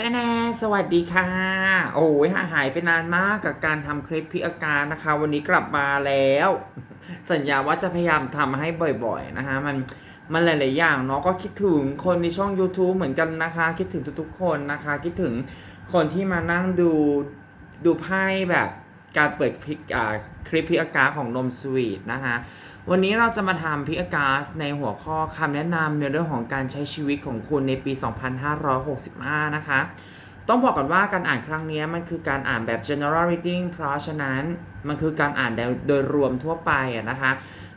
แต่แน่สวัสดีค่ะ โอ้ยห่างหายไปนานมากกับการทำคลิปพี่อาการนะคะ วันนี้กลับมาแล้ว สัญญาว่าจะพยายามทำให้บ่อยๆนะคะ มันมันหลายๆอย่างเนาะก็คิดถึงคนในช่อง YouTube เหมือนกันนะคะ คิดถึงทุกๆคนนะคะ คิดถึงคนที่มานั่งดูดูไพ่แบบการเปิดพิกอ่าคลิปพี่อาการของนมสวีทนะคะ วันนี้เราจะมาทำพิอากาศในหัวข้อคำแนะนำในเรื่องของการใช้ชีวิตของคุณในปี 2565 นะคะ ต้องบอกก่อนว่าการอ่านครั้งนี้มันคือการอ่านแบบ general reading เพราะฉะนั้นมันคือการอ่านโดยรวมทั่วไปนะคะ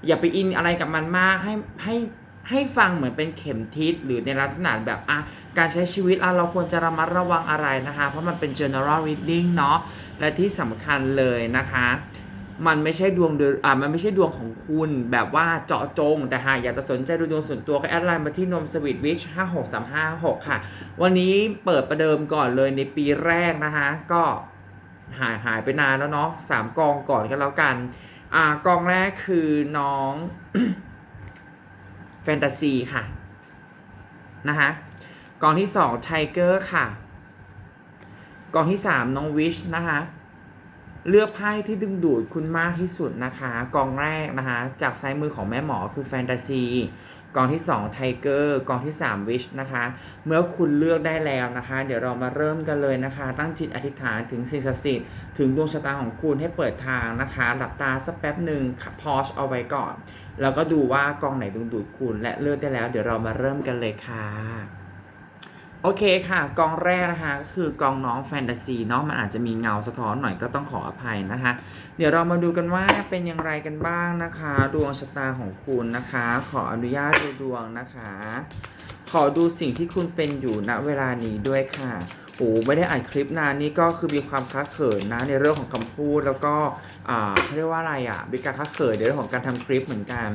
อย่าไปอินอะไรกับมันมากให้ให้ให้ฟังเหมือนเป็นเข็มทิศหรือในลักษณะแบบอะการใช้ชีวิตอะเราควรจะระมัดระวังอะไรนะคะ เพราะมันเป็น general reading เนาะและที่สำคัญเลยนะคะ มันไม่ใช่ดวงเดือนอ่ามันไม่ใช่ดวงของคุณแบบว่าเจาะจง แต่หากอยากจะสนใจดูดวงส่วนตัวก็แอดไลน์มาที่นมสวีทวิชห้าหกสามห้าหกค่ะ วันนี้เปิดประเดิมก่อนเลยในปีแรกนะคะก็หายหายไปนานแล้วเนาะสามกองก่อนกันแล้วกัน อ่ากองแรกคือน้องแฟนตาซีค่ะนะคะกองที่สองไทเกอร์ค่ะ กองที่สามน้องวิชนะคะ เลือกไพ่ที่ดึงดูดคุณมากที่สุดนะคะ กองแรกนะคะ จากซ้ายมือของแม่หมอคือแฟนตาซี กองที่2ไทเกอร์กองที่3วิชนะคะ เมื่อคุณเลือกได้แล้วนะคะ เดี๋ยวเรามาเริ่มกันเลยนะคะ ตั้งจิตอธิษฐานถึงสิ่งศักดิ์สิทธิ์ถึงดวงชะตาของคุณให้เปิดทางนะคะ หลับตาสักแป๊บหนึ่งพอชเอาไว้ก่อน แล้วก็ดูว่ากองไหนดึงดูดคุณและเลือกได้แล้ว เดี๋ยวเรามาเริ่มกันเลยค่ะ โอเคค่ะ กองแรกนะคะก็คือกองน้องแฟนตาซีเนาะมันอาจจะมีเงาสะท้อนหน่อยก็ต้องขออภัยนะคะ เดี๋ยวเรามาดูกันว่าเป็นอย่างไรกันบ้างนะคะ ดวงชะตาของคุณนะคะ ขออนุญาตดูดวงนะคะ ขอดูสิ่งที่คุณเป็นอยู่ณเวลานี้ด้วยค่ะโอ้ไม่ได้อ่านคลิปนานนี่ก็คือมีความค้าเขินนะในเรื่องของคำพูดแล้วก็อ่าเขาเรียกว่าอะไรอะมีการค้าเขินในเรื่องของการทำคลิปเหมือนกัน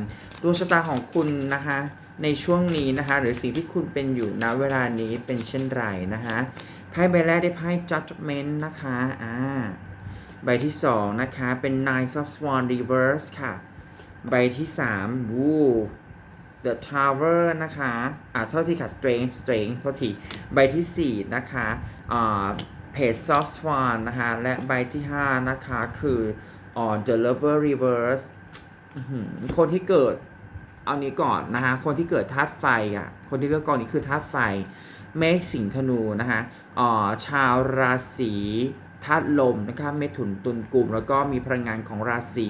ดวงชะตาของคุณนะคะ ในช่วงนี้นะคะ หรือสิ่งที่คุณเป็นอยู่ณเวลานี้เป็นเช่นไรนะคะไพ่ใบแรกได้ไพ่ judgment นะคะอ่าใบที่ 2 นะคะ เป็น nine of swan reverse ค่ะ ใบที่3 Woo the tower นะคะ อ่าเท่าที่ค่ะ strength strength เท่าที่ใบที่ 4 นะคะอ่า page of swan นะคะ และใบที่ 5 นะคะ คืออ่า the lover reverse คนที่เกิด เอานี้ก่อนนะคะคนที่เกิดธาตุไฟอะคนที่เลือกกองนี้คือธาตุไฟเมฆสิงห์ธนูนะคะอ่อชาวราศีธาตุลมนะคะเมถุนตุลกลุ่ม แล้วก็มีพลังงานของราศี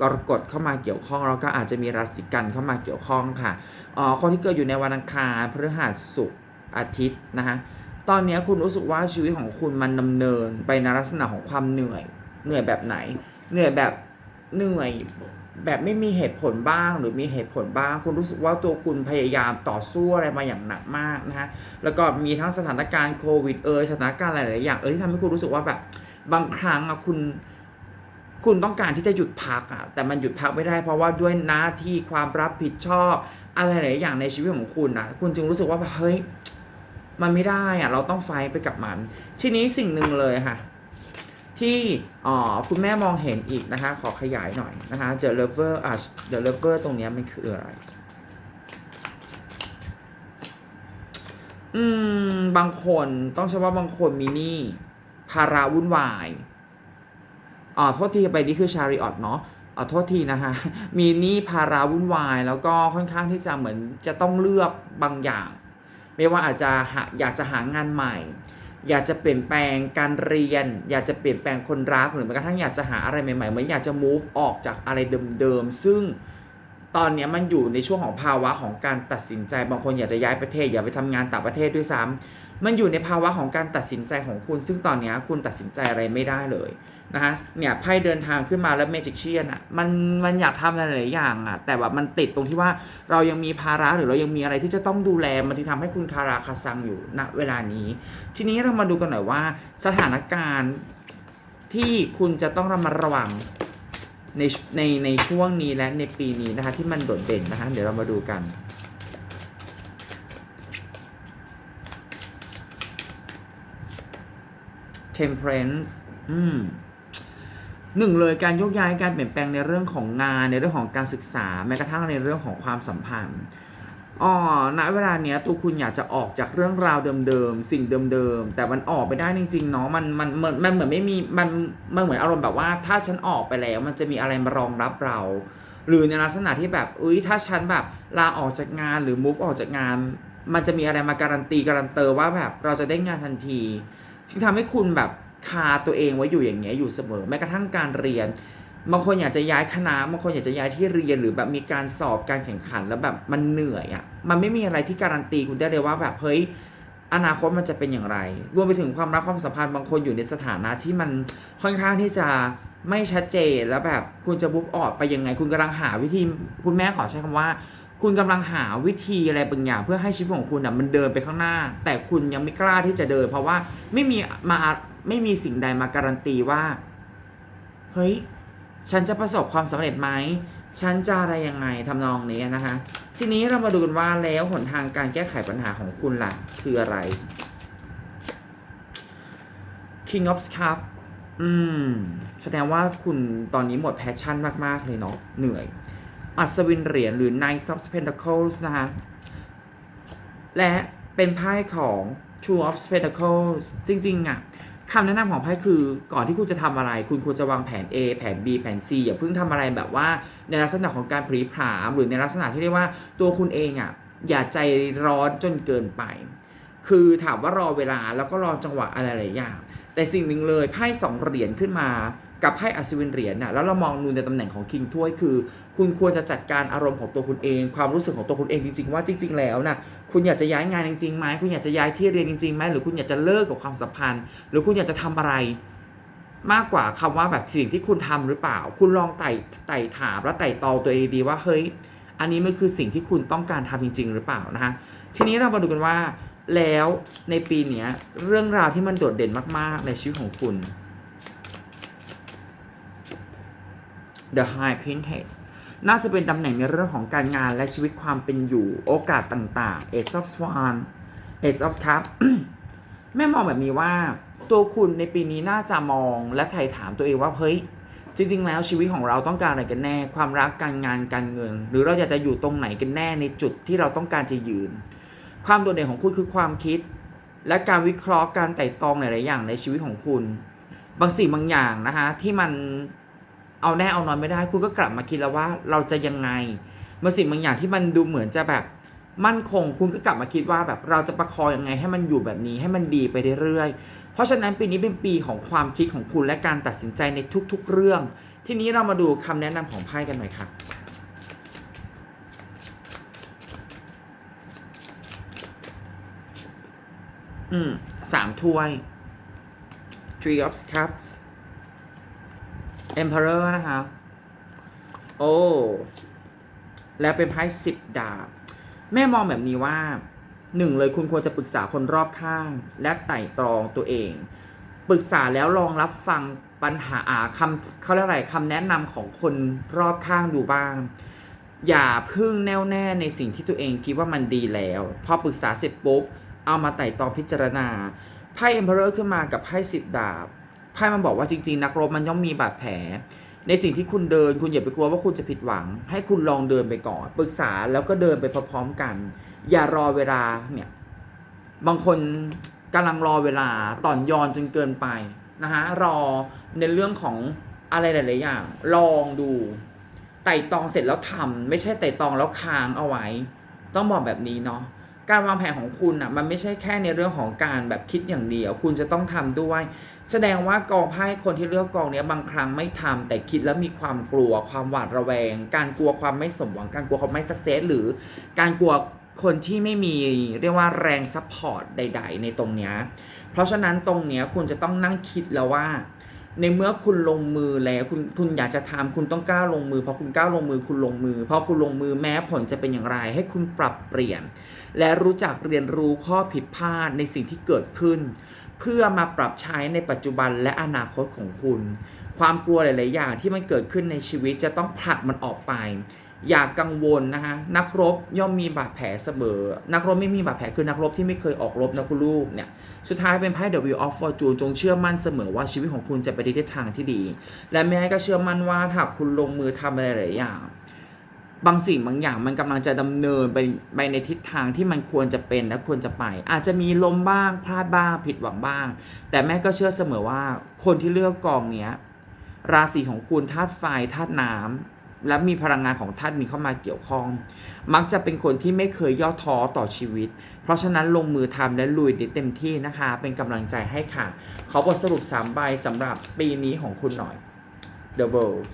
กรกฎเข้ามาเกี่ยวข้อง แล้วก็อาจจะมีราศีกันเข้ามาเกี่ยวข้องค่ะอ๋อคนที่เกิดอยู่ในวันอังคารพฤหัสศุกร์อาทิตย์นะคะตอนนี้คุณรู้สึกว่าชีวิตของคุณมันดำเนินไปในลักษณะของความเหนื่อย เหนื่อยแบบไหน เหนื่อยแบบเหนื่อย แบบไม่มีเหตุผลบ้างหรือมีเหตุผลบ้าง คุณรู้สึกว่าตัวคุณพยายามต่อสู้อะไรมาอย่างหนักมากนะฮะแล้วก็มีทั้งสถานการณ์โควิดเอยสถานการณ์หลายๆอย่างเออที่ทำให้คุณรู้สึกว่าแบบบางครั้งอะคุณคุณต้องการที่จะหยุดพักอะแต่มันหยุดพักไม่ได้ เพราะว่าด้วยหน้าที่ความรับผิดชอบ อะไรหลายๆอย่างในชีวิตของคุณนะคุณจึงรู้สึกว่าแบบเฮ้ยมันไม่ได้อะเราต้องไฟไปกับมัน ทีนี้สิ่งหนึ่งเลยค่ะ ที่คุณแม่มองเห็นอีกนะคะ ขอขยายหน่อยนะคะ The Lover อะ The Lover ตรงนี้มันคืออะไร อืม บางคนต้องใช้ว่าบางคนมีนี้ภาระวุ่นวายอ่าโทษทีไปนี่คือชาริออตเนาะอ่าโทษทีนะคะ มีนี้ภาระวุ่นวาย แล้วก็ค่อนข้างที่จะเหมือนจะต้องเลือกบางอย่าง ไม่ว่าอาจจะอยากจะหางานใหม่ อยากจะเปลี่ยนแปลงการเรียน อยากจะเปลี่ยนแปลงคนรักหรือแม้กระทั่งอยากจะหาอะไรใหม่ๆเหมือนอยากจะ move ออกจากอะไรเดิมๆ ซึ่งตอนนี้มันอยู่ในช่วงของภาวะของการตัดสินใจ บางคนอยากจะย้ายประเทศ อยากไปทำงานต่างประเทศด้วยซ้ำ มันอยู่ในภาวะของการตัดสินใจของคุณ ซึ่งตอนนี้คุณตัดสินใจอะไรไม่ได้เลยนะฮะเนี่ยไพ่เดินทางขึ้นมาแล้วเมจิกเชียนอะมันมันอยากทำอะไรหลายๆอย่างอะแต่แบบมันติดตรงที่ว่าเรายังมีภาระหรือเรายังมีอะไรที่จะต้องดูแล มันจึงทำให้คุณคาราคาซังอยู่ณเวลานี้ ทีนี้เรามาดูกันหน่อยว่า สถานการณ์ที่คุณจะต้องระมัดระวังในในในช่วงนี้และในปีนี้นะคะที่มันโดดเด่นนะคะเดี๋ยวเรามาดูกัน temperance อืมหนึ่งเลยการโยกย้ายการเปลี่ยนแปลงในเรื่องของงานในเรื่องของการศึกษา แม้กระทั่งในเรื่องของความสัมพันธ์อ๋อณเวลาเนี้ยตัวคุณอยากจะออกจากเรื่องราวเดิมๆสิ่งเดิมๆแต่มันออกไปได้จริงๆเนาะมันมันเหมือนมันเหมือนไม่มีมันมันเหมือนอารมณ์แบบว่า ถ้าฉันออกไปแล้ว มันจะมีอะไรมารองรับเรา หรือในลักษณะที่แบบอุ้ยถ้าฉันแบบลาออกจากงานหรือมุฟออกจากงาน มันจะมีอะไรมาการันตีการันเตอร์ว่าแบบเราจะได้งานทันที จึงทำให้คุณแบบคาตัวเองไว้อยู่อย่างเงี้ยอยู่เสมอแม้กระทั่งการเรียนบางคนอยากจะย้ายคณะบางคนอยากจะย้ายที่เรียนหรือแบบมีการสอบการแข่งขันแล้วแบบมันเหนื่อยอะ่ะมันไม่มีอะไรที่การันตีคุณได้เลยว่าแบบเฮ้ยอนาคตมันจะเป็นอย่างไร รวมไปถึงความรักความสัมพันธ์บางคนอยู่ในสถานะที่มันค่อนข้างที่จะไม่ชัดเจนแล้วแบบคุณจะบุ๊กออกไปยังไง คุณกำลังหาวิธีคุณแม่ขอใช้คำว่า คุณกำลังหาวิธีอะไรบางอย่างเพื่อให้ชีวิตของคุณอะมันเดินไปข้างหน้า แต่คุณยังไม่กล้าที่จะเดิน เพราะว่าไม่มีมาไม่มีสิ่งใดมาการันตีว่า เฮ้ย ฉันจะประสบความสำเร็จไหมฉันจะอะไรยังไงทำนองนี้นะคะ ทีนี้เรามาดูกันว่าแล้วหนทางการแก้ไขปัญหาของคุณล่ะ คืออะไร King of Cup อืม แสดงว่าคุณตอนนี้หมดแพชชั่นมาก ๆ เลยเนาะเหนื่อย อัศวินเหรียญหรือ Knight of Pentacles นะคะ และเป็นไพ่ของ Two of Pentacles จริงๆอะคำแนะนำของไพ่คือก่อนที่คุณจะทำอะไร คุณควรจะวางแผน A แผน B แผน C อย่าเพิ่งทำอะไรแบบว่าในลักษณะของการผลีผลามหรือในลักษณะที่เรียกว่าตัวคุณเองอะอย่าใจร้อนจนเกินไป คือถามว่ารอเวลาแล้วก็รอจังหวะอะไรหลายอย่างแต่สิ่งหนึ่งเลยไพ่สองเหรียญขึ้นมา กับไพ่อัศวินเหรียญน่ะแล้วเรามองดูนในตำแหน่งของคิงถ้วยคือ คุณควรจะจัดการอารมณ์ของตัวคุณเอง ความรู้สึกของตัวคุณเองจริง ๆ ว่าจริง ๆ แล้วน่ะคุณอยากจะย้ายงานจริงๆไหมคุณอยากจะย้ายที่เรียนจริงๆไหมหรือคุณอยากจะเลิกกับความสัมพันธ์ หรือคุณอยากจะทำอะไร มากกว่าคำว่าแบบสิ่งที่คุณทำหรือเปล่า คุณลองไต่ไต่ถามและไต่ตองตัวเองดีว่าเฮ้ย อันนี้มันคือสิ่งที่คุณต้องการทำจริง ๆ หรือเปล่านะคะทีนี้เรามาดูกันว่าแล้วในปีนี้เรื่องราวที่มันโดดเด่นมากๆในชีวิตของคุณ The High Princess น่าจะเป็นตำแหน่งในเรื่องของการงานและชีวิตความเป็นอยู่ โอกาสต่างๆ Ace of Swan Ace of Cup แม่มองแบบนี้ว่า ตัวคุณในปีนี้น่าจะมองและไถ่ถามตัวเองว่าเฮ้ยจริง ๆ แล้วชีวิตของเราต้องการอะไรกันแน่ ความรักการงานการเงิน หรือเราอยากจะอยู่ตรงไหนกันแน่ในจุดที่เราต้องการจะยืน ความโดดเด่นของคุณคือความคิด และการวิเคราะห์การไต่ตองหลายๆอย่างในชีวิตของคุณ บางสิ่งบางอย่างนะคะที่มัน เอาแน่เอานอนไม่ได้ คุณก็กลับมาคิดแล้วว่าเราจะยังไงบางสิ่งบางอย่างที่มันดูเหมือนจะแบบมั่นคง คุณก็กลับมาคิดว่าแบบเราจะประคองยังไงให้มันอยู่แบบนี้ให้มันดีไปเรื่อยๆ เพราะฉะนั้นปีนี้เป็นปีของความคิดของคุณและการตัดสินใจในทุกๆ เรื่อง ทีนี้เรามาดูคำแนะนำของไพ่กันหน่อยค่ะอืมสามถ้วย Three of Cups Emperor นะคะ โอ้ แล้วเป็นไพ่สิบดาบ แม่มองแบบนี้ว่าหนึ่งเลยคุณควรจะปรึกษาคนรอบข้าง และไต่ตรองตัวเอง ปรึกษาแล้วลองรับฟังปัญหาอาคำเขาเรียกอะไรคำแนะนำของคนรอบข้างดูบ้าง อย่าพึ่งแน่วแน่ในสิ่งที่ตัวเองคิดว่ามันดีแล้ว พอปรึกษาเสร็จปุ๊บ เอามาไต่ตรองพิจารณาไพ่ Emperor ขึ้นมากับไพ่สิบดาบ พ่มันบอกว่าจริง ๆ นักรบมันย่อมมีบาดแผล ในสิ่งที่คุณเดิน คุณอย่าไปกลัวว่าคุณจะผิดหวัง ให้คุณลองเดินไปก่อนปรึกษาแล้วก็เดินไปพร้อมๆกัน อย่ารอเวลาเนี่ยบางคนกำลังรอเวลาต่อนยอนจนเกินไปนะฮะรอในเรื่องของอะไรหลายๆอย่าง ลองดูไต่ตองเสร็จแล้วทำไม่ใช่ไต่ตองแล้วค้างเอาไว้ ต้องบอกแบบนี้เนาะ การวางแผนของคุณอะมันไม่ใช่แค่ในเรื่องของการแบบคิดอย่างเดียว คุณจะต้องทำด้วย แสดงว่ากองไพ่คนที่เลือกกองเนี้ยบางครั้งไม่ทำแต่คิดแล้วมีความกลัว ความหวาดระแวง การกลัวความไม่สมหวัง การกลัวความไม่สักเซสหรือการกลัวคนที่ไม่มีเรียกว่าแรงซัพพอร์ตใด ๆ ในตรงเนี้ย เพราะฉะนั้นตรงเนี้ยคุณจะต้องนั่งคิดแล้วว่า ในเมื่อคุณลงมือแล้วคุณคุณอยากจะทำคุณต้องกล้าลงมือพอคุณกล้าลงมือคุณลงมือพอคุณลงมือแม้ผลจะเป็นอย่างไร ให้คุณปรับเปลี่ยน และรู้จักเรียนรู้ข้อผิดพลาดในสิ่งที่เกิดขึ้น เพื่อมาปรับใช้ในปัจจุบันและอนาคตของคุณ ความกลัวหลาย ๆ อย่างที่มันเกิดขึ้นในชีวิตจะต้องผลักมันออกไป อย่ากกังวลนะคะนักรบย่อมมีบาดแผลเสมอ นักรบไม่มีบาดแผลคือนักรบที่ไม่เคยออกรบนะคุณลูกเนี่ยสุดท้ายเป็นไพ่ The Wheel of Fortune จงเชื่อมั่นเสมอว่าชีวิตของคุณจะไปในทิศทางที่ดี และแม่ก็เชื่อมั่นว่าถ้าคุณลงมือทำอะไรหลายอย่าง บางสิ่งบางอย่างมันกำลังจะดำเนินไปไปในทิศทางที่มันควรจะเป็นและควรจะไป อาจจะมีล้มบ้างพลาดบ้างผิดหวังบ้าง แต่แม่ก็เชื่อเสมอว่าคนที่เลือกกองเนี้ยราศีของคุณธาตุไฟธาตุน้ำและมีพลังงานของธาตุมีเข้ามาเกี่ยวข้อง มักจะเป็นคนที่ไม่เคยย่อท้อต่อชีวิต เพราะฉะนั้นลงมือทำและลุยได้เต็มที่นะคะ เป็นกำลังใจให้ค่ะ ขอบทสรุป3ใบสำหรับปีนี้ของคุณหน่อย The World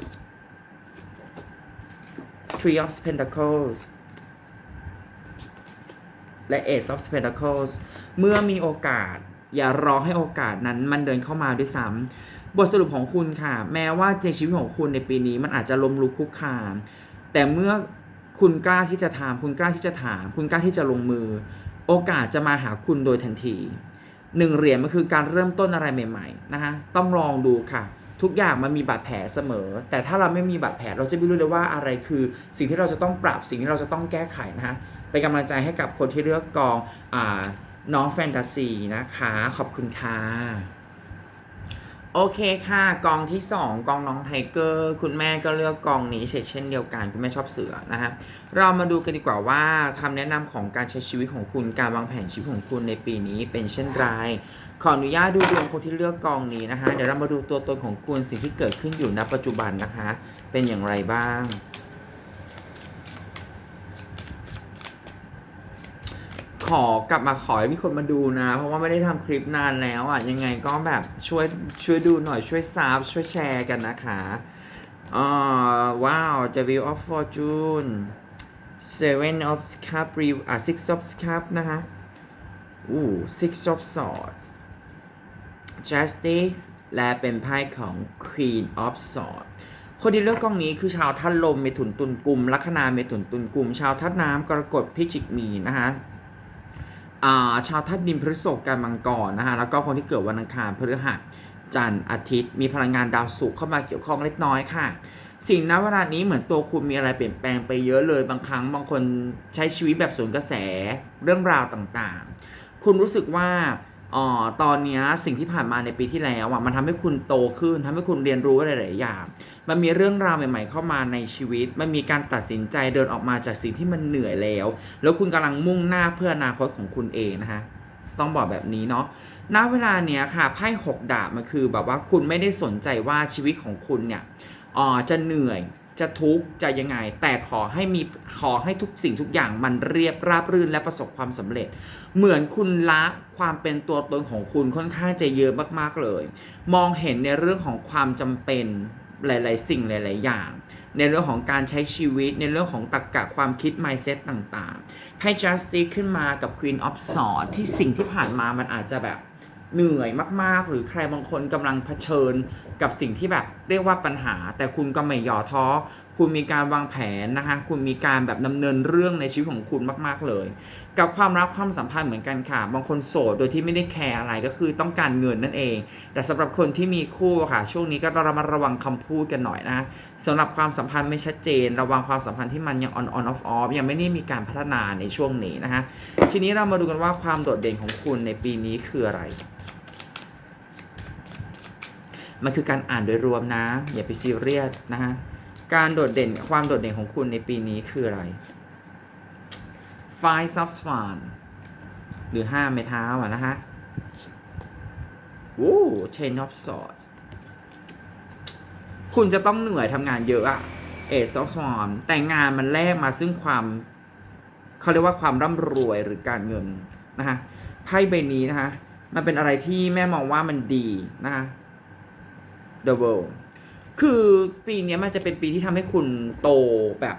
Three of Pentacles และ Ace of Pentacles เมื่อมีโอกาส อย่ารอให้โอกาสนั้นมันเดินเข้ามาด้วยซ้ำบทสรุปของคุณค่ะ แม้ว่าในชีวิตของคุณในปีนี้มันอาจจะล้มลุกคุกคานแต่เมื่อคุณกล้าที่จะทำคุณกล้าที่จะถาม คุณกล้าที่จะลงมือ โอกาสจะมาหาคุณโดยทันทีหนึ่งเหรียญมันคือการเริ่มต้นอะไรใหม่ ๆ นะคะต้องลองดูค่ะ ทุกอย่างมันมีบาดแผลเสมอ แต่ถ้าเราไม่มีบาดแผลเราจะไม่รู้เลยว่าอะไรคือ สิ่งที่เราจะต้องปรับสิ่งที่เราจะต้องแก้ไขนะคะเป็นกำลังใจให้กับคนที่เลือกกองอาน้องแฟนตาซีนะคะ ขอบคุณค่ะโอเคค่ะ กองที่ 2 กองน้องไทเกอร์คุณแม่ก็เลือกกองนี้เช่นเดียวกัน คุณแม่ชอบเสือนะฮะเรามาดูกันดีกว่าว่าคำแนะนำของการใช้ชีวิตของคุณการวางแผนชีวิตของคุณในปีนี้เป็นเช่นไร ขออนุญาตดูดวงคนที่เลือกกองนี้นะคะ เดี๋ยวเรามาดูตัวตนของคุณสิ่งที่เกิดขึ้นอยู่ณปัจจุบันนะคะ เป็นอย่างไรบ้าง ขอกลับมาขอให้มีคนมาดูนะ เพราะว่าไม่ได้ทำคลิปนานแล้วอะ ยังไงก็แบบช่วยช่วยดูหน่อยช่วยซับช่วยแชร์กันนะคะอ่าว้าว The Wheel of Fortune Seven of Cup Re- อะ Six of Cup นะคะอู้ Six of Swords Justice และเป็นไพ่ของ Queen of Swords คนที่เลือกกองนี้คือชาวท่านลมเมถุนตุลกุมลัคนาเมถุนตุลกุม ชาวท่านน้ำกรกฎพิจิกมีนะคะาชาวธาตุดินพฤษภกันมังกรนะฮะแล้วก็คนที่เกิดวันอังคารพฤหัสจันทร์อาทิตย์ มีพลังงานดาวศุกร์เข้ามาเกี่ยวข้องเล็กน้อยค่ะ สิ่งณเวลานี้เหมือนตัวคุณมีอะไรเปลี่ยนแปลงไปเยอะเลยบางครั้งบางคนใช้ชีวิตแบบสวนกระแสเรื่องราวต่างๆ คุณรู้สึกว่า อ๋อตอนนี้สิ่งที่ผ่านมาในปีที่แล้วอะมันทำให้คุณโตขึ้นทำให้คุณเรียนรู้อะไรหลายๆอย่าง มันมีเรื่องราวใหม่ ๆ เข้ามาในชีวิต มันมีการตัดสินใจเดินออกมาจากสิ่งที่มันเหนื่อยแล้ว แล้วคุณกำลังมุ่งหน้าเพื่ออนาคตของคุณเองนะคะต้องบอกแบบนี้เนาะณเวลาเนี้ยค่ะไพ่หกดาบมันคือแบบว่าคุณไม่ได้สนใจว่าชีวิตของคุณเนี่ยอ่าจะเหนื่อยจะทุกข์จะยังไง แต่ขอให้มีขอให้ทุกสิ่งทุกอย่างมันเรียบราบรื่นและประสบความสำเร็จ เหมือนคุณละความเป็นตัวตนของคุณค่อนข้างจะเยอะมากๆเลย มองเห็นในเรื่องของความจำเป็นหลาย ๆ สิ่งหลาย ๆ อย่าง ในเรื่องของการใช้ชีวิตในเรื่องของตรรกะความคิด mindset ต่างๆให้ justice ขึ้นมากับ queen of swords ที่สิ่งที่ผ่านมามันอาจจะแบบเหนื่อยมากๆ หรือใครบางคนกำลังเผชิญกับสิ่งที่แบบเรียกว่าปัญหา แต่คุณก็ไม่ย่อท้อคุณมีการวางแผนนะคะ คุณมีการแบบดำเนินเรื่องในชีวิตของคุณมาก ๆ เลย กับความรักความสัมพันธ์เหมือนกันค่ะ บางคนโสดโดยที่ไม่ได้แคร์อะไรก็คือต้องการเงินนั่นเอง แต่สำหรับคนที่มีคู่ค่ะ ช่วงนี้ก็ระมัดระวังคำพูดกันหน่อยนะสำหรับความสัมพันธ์ไม่ชัดเจน ระวังความสัมพันธ์ที่มันยัง on on off off ยังไม่ได้มีการพัฒนาในช่วงนี้นะคะทีนี้เรามาดูกันว่าความโดดเด่นของคุณในปีนี้คืออะไรมันคือการอ่านโดยรวมนะ อย่าไปซีเรียสนะฮะ การโดดเด่นความโดดเด่นของคุณในปีนี้คืออะไร Five of Swan หรือห้าไม้เท้าอะนะฮะโอ้ Ten of Swords คุณจะต้องเหนื่อยทำงานเยอะอะ Ace of Swan แต่งานมันแลกมาซึ่งความเขาเรียกว่าความร่ำรวยหรือการเงินนะฮะไพ่ใบนี้นะคะมันเป็นอะไรที่แม่มองว่ามันดีนะคะ The World คือปีนี้มันจะเป็นปีที่ทำให้คุณโตแบบ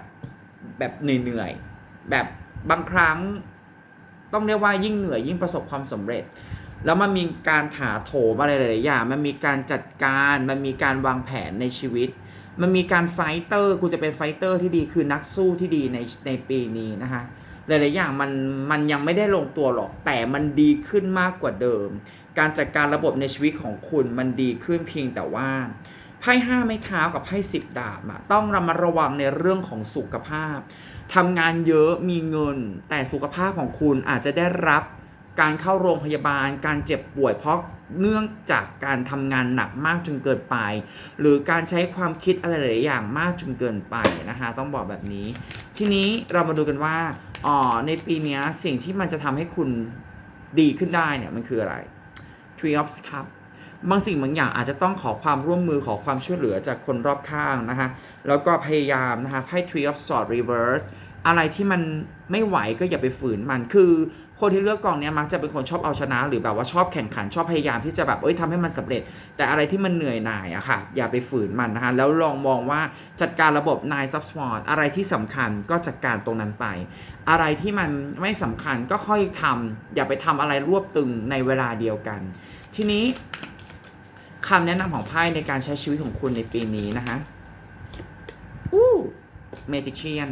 แบบเหนื่อยๆแบบบางครั้งต้องเรียกว่ายิ่งเหนื่อยยิ่งประสบความสำเร็จ แล้วมันมีการถาโถมอะไรหลายๆอย่างมันมีการจัดการมันมีการวางแผนในชีวิต มันมีการไฟเตอร์คุณจะเป็นไฟเตอร์ที่ดีคือนักสู้ที่ดีในในปีนี้นะคะหลายๆอย่างมันมันยังไม่ได้ลงตัวหรอก แต่มันดีขึ้นมากกว่าเดิม การจัดการระบบในชีวิตของคุณมันดีขึ้นเพียงแต่ว่า ไพ่ห้าไม้เท้ากับไพ่สิบดาบอะต้องระมัดระวังในเรื่องของสุขภาพทำงานเยอะมีเงิน แต่สุขภาพของคุณอาจจะได้รับการเข้าโรงพยาบาล การเจ็บป่วยเพราะเนื่องจากการทำงานหนักมากจนเกินไป หรือการใช้ความคิดอะไรหลายอย่างมากจนเกินไปนะคะ ต้องบอกแบบนี้ ทีนี้เรามาดูกันว่าอ๋อในปีนี้สิ่งที่มันจะทำให้คุณดีขึ้นได้เนี่ยมันคืออะไร Tree of Cup บางสิ่งบางอย่างอาจจะต้องขอความร่วมมือขอความช่วยเหลือจากคนรอบข้างนะคะแล้วก็พยายามนะคะไพ่ Tree of Swords Reverse อะไรที่มันไม่ไหวก็อย่าไปฝืนมัน คือคนที่เลือกกองนี้มักจะเป็นคนชอบเอาชนะ หรือแบบว่าชอบแข่งขันชอบพยายามที่จะแบบเอ้ยทำให้มันสำเร็จ แต่อะไรที่มันเหนื่อยหน่ายอะค่ะ อย่าไปฝืนมันนะคะ แล้วลองมองว่าจัดการระบบนายซับสปอร์ตอะไรที่สำคัญก็จัดการตรงนั้นไป อะไรที่มันไม่สำคัญก็ค่อยทำอย่าไปทำอะไรรวบตึงในเวลาเดียวกัน ทีนี้ คำแนะนำของไพ่ในการใช้ชีวิตของคุณในปีนี้นะคะอู้เมจิเชียน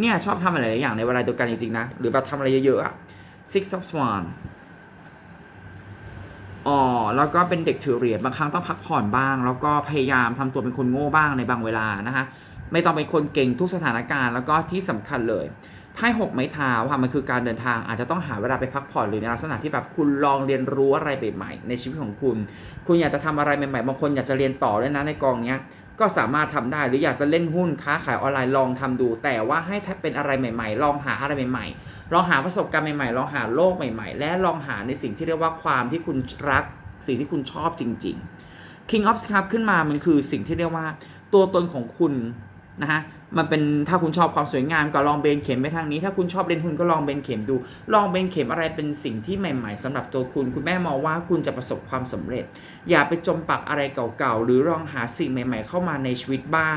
เนี่ยชอบทำอะไรหลายอย่างในเวลาเดียวกันจริงๆนะ หรือแบบทำอะไรเยอะๆอะ Six of Swan อ๋อแล้วก็เป็นเด็กถือเหรียญบางครั้งต้องพักผ่อนบ้าง แล้วก็พยายามทำตัวเป็นคนโง่บ้างในบางเวลานะคะไม่ต้องเป็นคนเก่งทุกสถานการณ์ แล้วก็ที่สำคัญเลย ไพ่หกไม้เท้าค่ะมันคือการเดินทางอาจจะต้องหาเวลาไปพักผ่อนหรือในลักษณะที่แบบคุณลองเรียนรู้อะไรใหม่ๆในชีวิตของคุณ คุณอยากจะทำอะไรใหม่ๆบางคนอยากจะเรียนต่อด้วยนะในกองเนี้ยก็สามารถทำได้หรืออยากจะเล่นหุ้นค้าขายออนไลน์ลองทำดู แต่ว่าให้ถ้าเป็นอะไรใหม่ ๆ ลองหาอะไรใหม่ ๆ ลองหาประสบการณ์ใหม่ ๆ ลองหาโลกใหม่ ๆ และลองหาในสิ่งที่เรียกว่าความที่คุณรักสิ่งที่คุณชอบจริง ๆ King of Cup ขึ้นมามันคือสิ่งที่เรียกว่าตัวตนของคุณนะฮะ มันเป็นถ้าคุณชอบความสวยงามก็ลองเบนเข็มไปทางนี้ ถ้าคุณชอบเล่นหุ้นก็ลองเบนเข็มดู ลองเบนเข็มอะไรเป็นสิ่งที่ใหม่ ๆสำหรับตัวคุณ คุณแม่มองว่าคุณจะประสบความสำเร็จ อย่าไปจมปักอะไรเก่าๆ หรือลองหาสิ่งใหม่ ๆ เข้ามาในชีวิตบ้าง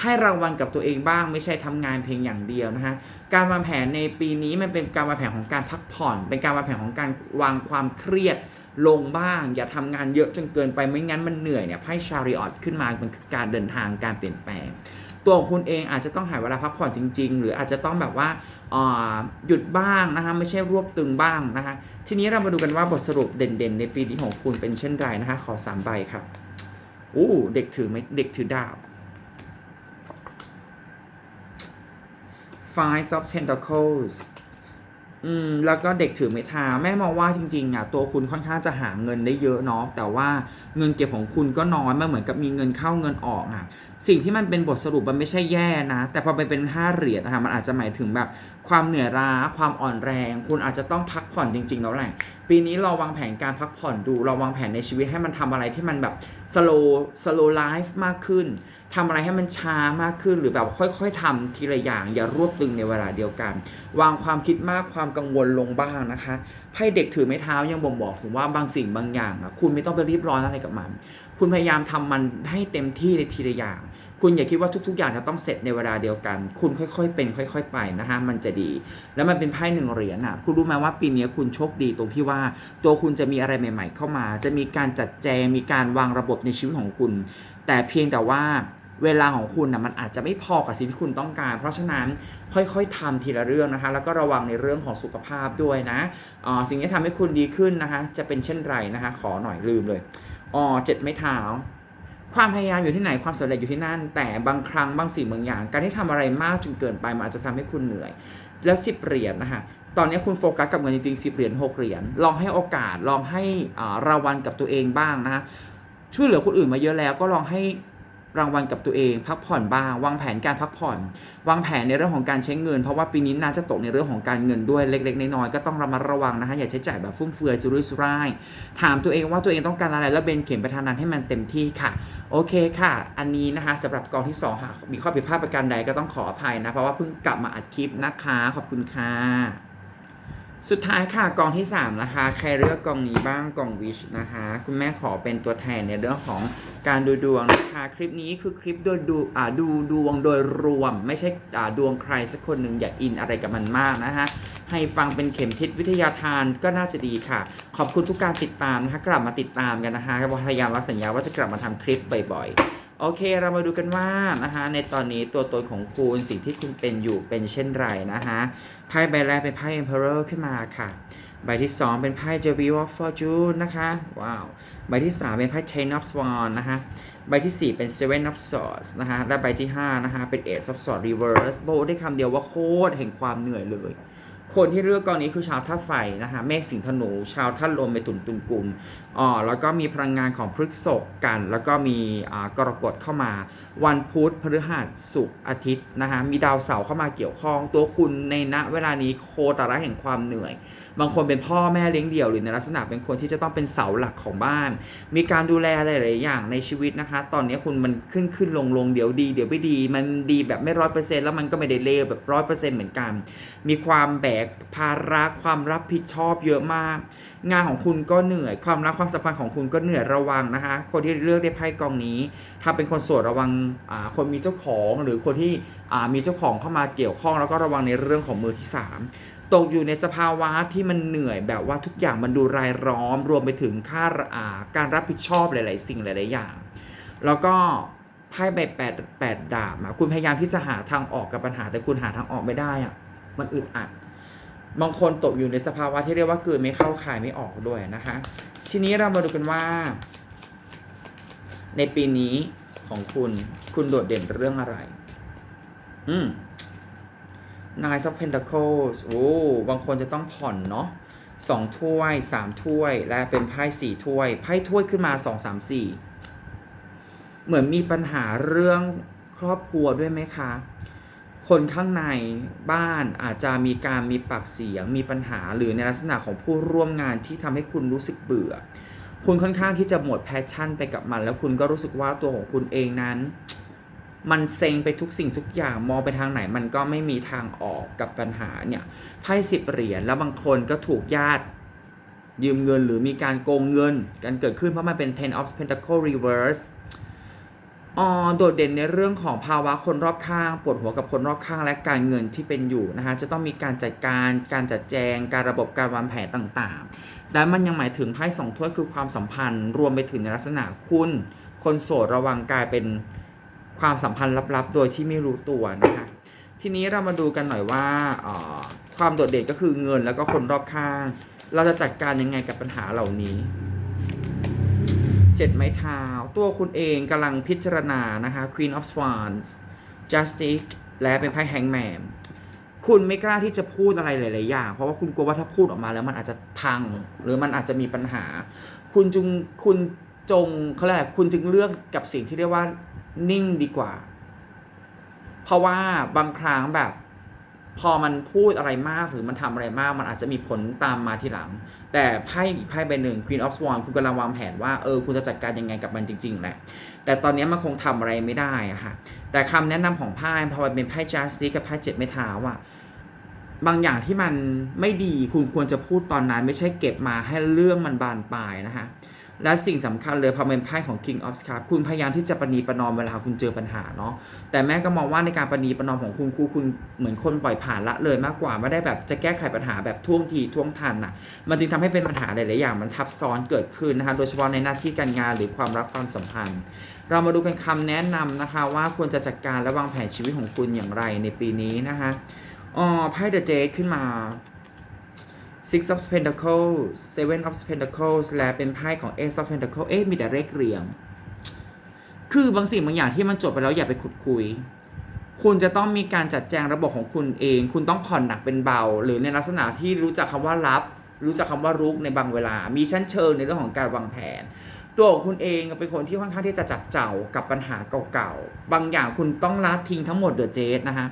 ให้รางวัลกับตัวเองบ้าง ไม่ใช่ทำงานเพียงอย่างเดียวนะฮะการวางแผนในปีนี้มันเป็นการวางแผนของการพักผ่อน เป็นการวางแผนของการวางความเครียดลงบ้าง อย่าทำงานเยอะจนเกินไปไม่งั้นมันเหนื่อยเนี่ยไพ่ชาริออตขึ้นมามันการเดินทางการเปลี่ยนแปลง ตัวคุณเองอาจจะต้องหาเวลาพักผ่อนจริง ๆ หรืออาจจะต้องแบบว่าหยุดบ้างนะคะไม่ใช่รวบตึงบ้างนะคะทีนี้เรามาดูกันว่าบทสรุปเด่นๆ ในปีนี้ของคุณเป็นเช่นไรนะคะขอสามใบครับอู้เด็กถือไหมเด็กถือดาบ Five of Pentacles อืมแล้วก็เด็กถือไม้เท้าแม่มองว่าจริงๆอะตัวคุณค่อนข้างจะหาเงินได้เยอะเนาะแต่ว่าเงินเก็บของคุณก็น้อยมันเหมือนกับมีเงินเข้าเงินออกอะ สิ่งที่มันเป็นบทสรุปมันไม่ใช่แย่นะ แต่พอไปเป็นห้าเหรียญนะคะมันอาจจะหมายถึงแบบความเหนื่อยล้าความอ่อนแรง คุณอาจจะต้องพักผ่อนจริง ๆ แล้วแหละ ปีนี้เราวางแผนการพักผ่อนดู เราวางแผนในชีวิตให้มันทำอะไรที่มันแบบ slow slow life มากขึ้นทำอะไรให้มันช้ามากขึ้นหรือแบบค่อย ๆทำทีละอย่างอย่ารวบตึงในเวลาเดียวกัน วางความคิดมากความกังวลลงบ้างนะคะให้เด็กถือไม้เท้ายังบ่งบอกถึงว่าบางสิ่งบางอย่างอะคุณไม่ต้องไปรีบร้อนอะไรกับมัน คุณพยายามทำมันให้เต็มที่ในทีละอย่าง คุณอย่าคิดว่าทุก ๆ อย่างจะต้องเสร็จในเวลาเดียวกัน คุณค่อยๆเป็น ค่อย ๆ ไปนะฮะมันจะดี แล้วมันเป็นไพ่หนึ่งเหรียญอะคุณรู้ไหมว่าปีนี้คุณโชคดีตรงที่ว่า ตัวคุณจะมีอะไรใหม่ ๆ เข้ามา จะมีการจัดแจง มีการวางระบบในชีวิตของคุณ แต่เพียงแต่ว่าเวลาของคุณนะมันอาจจะไม่พอกับสิ่งที่คุณต้องการ เพราะฉะนั้นค่อยๆทำทีละเรื่องนะคะ แล้วก็ระวังในเรื่องของสุขภาพด้วยนะอ่าสิ่งที่ทำให้คุณดีขึ้นนะคะ จะเป็นเช่นไรนะคะ ขอหน่อยลืมเลยอ๋อเจ็ดไม้เท้า ความพยายามอยู่ที่ไหนความสำเร็จอยู่ที่นั่น แต่บางครั้งบางสิ่งบางอย่าง การที่ทำอะไรมากจนเกินไปมันอาจจะทำให้คุณเหนื่อย แล้วสิบเหรียญนะคะตอนนี้คุณโฟกัสกับเงินจริงๆสิบเหรียญหกเหรียญลองให้โอกาสลองให้รางวัลกับตัวเองบ้างนะคะช่วยเหลือคนอื่นมาเยอะแล้วก็ลองให้ รางวัลกับตัวเอง พักผ่อนบ้าง วางแผนการพักผ่อน วางแผนในเรื่องของการใช้เงิน เพราะว่าปีนี้น่าจะตกในเรื่องของการเงินด้วยเล็ก ๆ น้อยๆก็ต้องระมัดระวังนะคะอย่าใช้จ่ายแบบฟุ่มเฟือยสุรุ่ยสุร่ายถามตัวเองว่าตัวเองต้องการอะไรแล้วเบนเข็มไปทางนั้นให้มันเต็มที่ค่ะ โอเคค่ะ อันนี้นะคะสำหรับกองที่2หากมีข้อผิดพลาดประการใดก็ต้องขออภัยนะเพราะว่าเพิ่งกลับมาอัดคลิปนะคะ ขอบคุณค่ะ สุดท้ายค่ะกองที่ 3 นะคะ ใครเลือกกองนี้บ้างกองวิชนะคะ คุณแม่ขอเป็นตัวแทนในเรื่องของการดูดวงนะคะ คลิปนี้คือคลิปโดยดูอ่าดูดวงโดยรวม ไม่ใช่อ่าดวงใครสักคนหนึ่งอย่าอินอะไรกับมันมากนะคะ ให้ฟังเป็นเข็มทิศวิทยาทานก็น่าจะดีค่ะ ขอบคุณทุกการติดตามนะคะกลับมาติดตามกันนะคะพยายามว่าสัญญาว่าจะกลับมาทำคลิปบ่อยๆ โอเค เรามาดูกันว่านะคะในตอนนี้ตัวตนของคุณสิ่งที่คุณเป็นอยู่เป็นเช่นไรนะคะ ไพ่ใบแรกเป็นไพ่ Emperor ขึ้นมาค่ะ ใบที่ 2 เป็นไพ่ jewel of Fortune นะคะ ว้าว ใบที่ 3 เป็นไพ่ Ten of sworn นะคะ ใบที่ 4 เป็น Seven of Swords นะคะ และใบที่ 5 นะคะ เป็น Ace of Swords Reverse โบได้คำเดียวว่าโคตรแห่งความเหนื่อยเลย คนที่เลือกกองนี้คือชาวธาตุไฟนะคะเมฆสิงห์ธนู ชาวธาตุลมเมตุนตุลกลุ่มอ๋อแล้วก็มีพลังงานของพฤษกกัน แล้วก็มีอ่ากรกฎเข้ามา วันพุธพฤหัสศุกร์อาทิตย์นะคะมีดาวเสาร์เข้ามาเกี่ยวข้อง ตัวคุณในณเวลานี้โคตระแห่งความเหนื่อย บางคนเป็นพ่อแม่เลี้ยงเดี่ยวหรือในลักษณะเป็นคนที่จะต้องเป็นเสาหลักของบ้าน มีการดูแลหลายๆอย่างในชีวิตนะคะ ตอนนี้คุณมันขึ้นขึ้นลงลงเดี๋ยวดี เดี๋ยวไม่ดี มันดีแบบไม่ร้อยเปอร์เซ็นต์แล้วมันก็ไม่ได้เลวแบบร้อยเปอร์เซ็นต์เหมือนกัน มีความแบกภาระความรับผิดชอบเยอะมาก งานของคุณก็เหนื่อย ความรักความสัมพันธ์ของคุณก็เหนื่อยระวังนะคะ คนที่เลือกได้ไพ่กองนี้ ถ้าเป็นคนโสดระวังคนมีเจ้าของหรือคนที่มีเจ้าของเข้ามาเกี่ยวข้องแล้วก็ระวังในเรื่องของมือที่สามตกอยู่ในสภาวะที่มันเหนื่อยแบบว่าทุกอย่างมันดูรายล้อม รวมไปถึงค่าอ่าการรับผิดชอบหลาย ๆ สิ่งหลาย ๆ อย่าง แล้วก็ไพ่ใบแปดแปดดาบอะคุณพยายามที่จะหาทางออกกับปัญหา แต่คุณหาทางออกไม่ได้อะมันอึดอัด บางคนตกอยู่ในสภาวะที่เรียกว่าเกินไม่เข้าขายไม่ออกด้วยนะคะ ทีนี้เรามาดูกันว่า ในปีนี้ของคุณคุณโดดเด่นเรื่องอะไร อืม Nine of Pentacles โอ้บางคนจะต้องผ่อนเนาะสองถ้วยสามถ้วย และเป็นไพ่สี่ถ้วยไพ่ถ้วยขึ้นมาสองสามสี่เหมือนมีปัญหาเรื่องครอบครัวด้วยไหมคะ คนข้างในบ้านอาจจะมีการมีปากเสียง มีปัญหาหรือในลักษณะของผู้ร่วมงานที่ทำให้คุณรู้สึกเบื่อ คุณค่อนข้างที่จะหมดแพชชั่นไปกับมัน แล้วคุณก็รู้สึกว่าตัวของคุณเองนั้น มันเซ็งไปทุกสิ่งทุกอย่างมองไปทางไหน มันก็ไม่มีทางออกกับปัญหาเนี่ยไพ่สิบเหรียญแล้วบางคนก็ถูกญาติยืมเงินหรือมีการโกงเงินกันเกิดขึ้นเพราะมันเป็น ten of pentacle reverse อ๋อโดดเด่นในเรื่องของภาวะคนรอบข้างปวดหัวกับคนรอบข้างและการเงินที่เป็นอยู่นะคะจะต้องมีการจัดการการจัดแจงการระบบการวางแผนต่างๆ และมันยังหมายถึงไพ่สองถ้วยคือความสัมพันธ์ รวมไปถึงในลักษณะคุณ คนโสดระวังกลายเป็น ความสัมพันธ์ลับๆ โดยที่ไม่รู้ตัวนะคะทีนี้เรามาดูกันหน่อยว่าออความโดดเด่นก็คือเงินแล้วก็คนรอบข้าง เราจะจัดการยังไงกับปัญหาเหล่านี้เจ็ดไม้เท้า ตัวคุณเองกำลังพิจารณานะคะ Queen of Swords Justice และเป็นไพ่ Hangman คุณไม่กล้าที่จะพูดอะไรหลาย ๆ อย่าง เพราะว่าคุณกลัวว่าถ้าพูดออกมาแล้วมันอาจจะพัง หรือมันอาจจะมีปัญหา คุณจึงคุณจงเขาเรียกอะไรคุณจึงเลือกกับสิ่งที่เรียกว่า นิ่งดีกว่า เพราะว่าบางครั้งแบบ พอมันพูดอะไรมากหรือมันทำอะไรมาก มันอาจจะมีผลตามมาทีหลัง แต่ไพ่อีกไพ่ใบหนึ่ง Queen of Swords คุณกำลังวางแผนว่าเออคุณจะจัดการยังไงกับมันจริงๆแหละแต่ตอนนี้มันคงทำอะไรไม่ได้อะค่ะแต่คำแนะนำของไพ่พอมันเป็นไพ่ Justice กับไพ่เจ็ดไม้เท้าอะบางอย่างที่มันไม่ดีคุณควรจะพูดตอนนั้น ไม่ใช่เก็บมาให้เรื่องมันบานปลายนะคะ และสิ่งสำคัญเลยพอเป็นไพ่ของ King of Cups คุณพยายามที่จะประนีประนอมเวลาคุณเจอปัญหาเนาะแต่แม่ก็มองว่าในการประนีประนอมของคุณครูคุณเหมือนคนปล่อยผ่านละเลยมากกว่าไม่ได้แบบจะแก้ไขปัญหาแบบท่วงทีท่วงทันน่ะ มันจึงทำให้เป็นปัญหาหลายๆอย่างมันทับซ้อนเกิดขึ้นนะคะโดยเฉพาะในหน้าที่การงานหรือความรักความสัมพันธ์ เรามาดูเป็นคำแนะนำนะคะว่าควรจะจัดการและวางแผนชีวิตของคุณอย่างไรในปีนี้นะคะอ๋อไพ่ The Jade ขึ้นมา Six of Pentacles Seven of Pentacles และเป็นไพ่ของ Ace of Pentacles เอ๊ะมีแต่เลขเรียง คือบางสิ่งบางอย่างที่มันจบไปแล้วอย่าไปขุดคุย คุณจะต้องมีการจัดแจงระบบของคุณเอง คุณต้องผ่อนหนักเป็นเบา หรือในลักษณะที่รู้จักคำว่ารับ รู้จักคำว่ารุกในบางเวลา มีชั้นเชิงในเรื่องของการวางแผน ตัวของคุณเองเป็นคนที่ค่อนข้างที่จะจับเจ้ากับปัญหาเก่าๆ บางอย่างคุณต้องละทิ้งทั้งหมดเดอะเจสนะคะ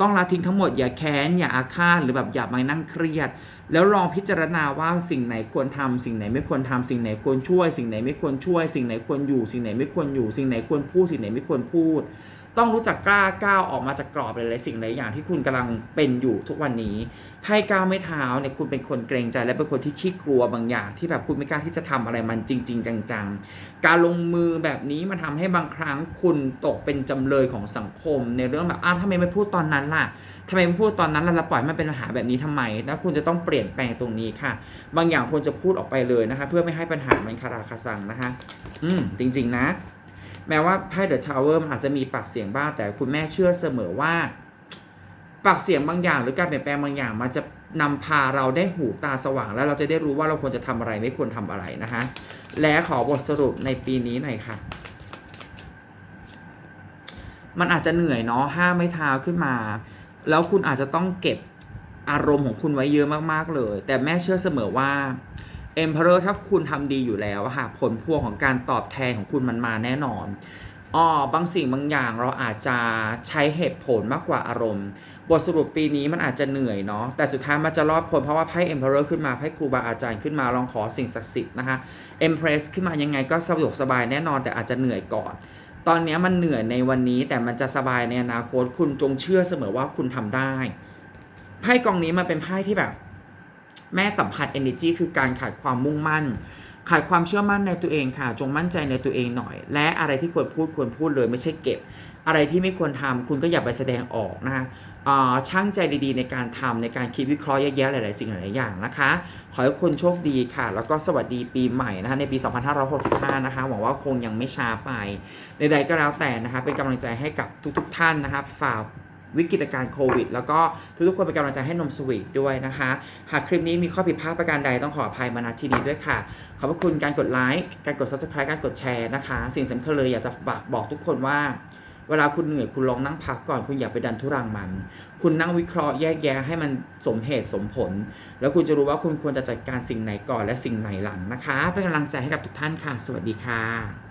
ต้องละทิ้งทั้งหมดอย่าแค้นอย่าอาฆาตหรือแบบอย่ามานั่งเครียด แล้วลองพิจารณาว่าสิ่งไหนควรทำสิ่งไหนไม่ควรทำสิ่งไหนควรช่วย สิ่งไหนไม่ควรช่วย สิ่งไหนควรอยู่ สิ่งไหนไม่ควรอยู่ สิ่งไหนควรพูด สิ่งไหนไม่ควรพูด ต้องรู้จักกล้าก้าวออกมาจากกรอบหลายๆสิ่งหลายอย่างที่คุณกำลังเป็นอยู่ทุกวันนี้ให้ก้าวไม่เท้าเนี่ยคุณเป็นคนเกรงใจ และเป็นคนที่ขี้กลัวบางอย่าง ที่แบบคุณไม่กล้าที่จะทำอะไรมันจริง ๆ จังๆ การลงมือแบบนี้มันทำให้บางครั้งคุณตกเป็นจำเลยของสังคม ในเรื่องแบบอ้าวทำไมไม่พูดตอนนั้นล่ะทำไมไม่พูดตอนนั้นล่ะเราปล่อยมันเป็นปัญหาแบบนี้ทำไม แล้วคุณจะต้องเปลี่ยนแปลงตรงนี้ค่ะ บางอย่างควรจะพูดออกไปเลยนะคะ เพื่อไม่ให้ปัญหามันคาราคาซังนะคะ อืมจริง ๆ นะ แม้ว่าไพ่เดอะทาวเวอร์มันอาจจะมีปากเสียงบ้างแต่คุณแม่เชื่อเสมอว่า ปากเสียงบางอย่าง หรือการเปลี่ยนแปลงบางอย่าง มันจะนำพาเราได้หูตาสว่าง แล้วเราจะได้รู้ว่าเราควรจะทำอะไรไม่ควรทำอะไรนะคะ และขอบทสรุปในปีนี้หน่อยค่ะ มันอาจจะเหนื่อยเนาะห้าไม้เท้าขึ้นมา แล้วคุณอาจจะต้องเก็บอารมณ์ของคุณไว้เยอะมากๆเลย แต่แม่เชื่อเสมอว่า Emperor ถ้าคุณทำดีอยู่แล้วค่ะผลพวงของการตอบแทนของคุณมันมาแน่นอนอ๋อบางสิ่งบางอย่างเราอาจจะใช้เหตุผลมากกว่าอารมณ์ บทสรุปปีนี้มันอาจจะเหนื่อยเนาะแต่สุดท้ายมันจะรอดพ้นเพราะว่าไพ่ Emperor ขึ้นมาไพ่ครูบาอาจารย์ขึ้นมาลองขอสิ่งศักดิ์สิทธิ์นะคะ Empress ขึ้นมายังไงก็สะดวกสบายแน่นอนแต่อาจจะเหนื่อยก่อน ตอนนี้มันเหนื่อยในวันนี้แต่มันจะสบายในอนาคตคุณจงเชื่อเสมอว่าคุณทำได้ไพ่กองนี้มันเป็นไพ่ที่แบบ แม่สัมผัส energy คือการขาดความมุ่งมั่น ขาดความเชื่อมั่นในตัวเองค่ะ จงมั่นใจในตัวเองหน่อย และอะไรที่ควรพูดควรพูดเลยไม่ใช่เก็บ อะไรที่ไม่ควรทำคุณก็อย่าไปแสดงออกนะคะอ่าช่างใจดีๆ ในการทำในการคิดวิเคราะห์แยกแยะหลาย ๆ สิ่งหลาย ๆ อย่างนะคะ ขอให้คุณโชคดีค่ะ แล้วก็สวัสดีปีใหม่นะคะในปี 2565 นะคะ หวังว่าคงยังไม่ช้าไปใดๆก็แล้วแต่นะคะเป็นกำลังใจให้กับทุก ๆ ท่านนะคะฝ่า วิกฤตการณ์โควิด แล้วก็ทุกๆคนเป็นกำลังใจให้นมสวีทด้วยนะคะ หากคลิปนี้มีข้อผิดพลาดประการใดต้องขออภัยมาณที่นี้ด้วยค่ะ ขอบพระคุณการกดไลค์การกด subscribe การกดแชร์นะคะ สิ่งสำคัญเลยอยากจะฝากบอกทุกคนว่าเวลาคุณเหนื่อยคุณลองนั่งพักก่อนคุณอย่าไปดันทุรังมัน คุณนั่งวิเคราะห์แยกแยะให้มันสมเหตุสมผล แล้วคุณจะรู้ว่าคุณควรจะจัดการสิ่งไหนก่อนและสิ่งไหนหลังนะคะ เป็นกำลังใจให้กับทุกท่านค่ะ สวัสดีค่ะ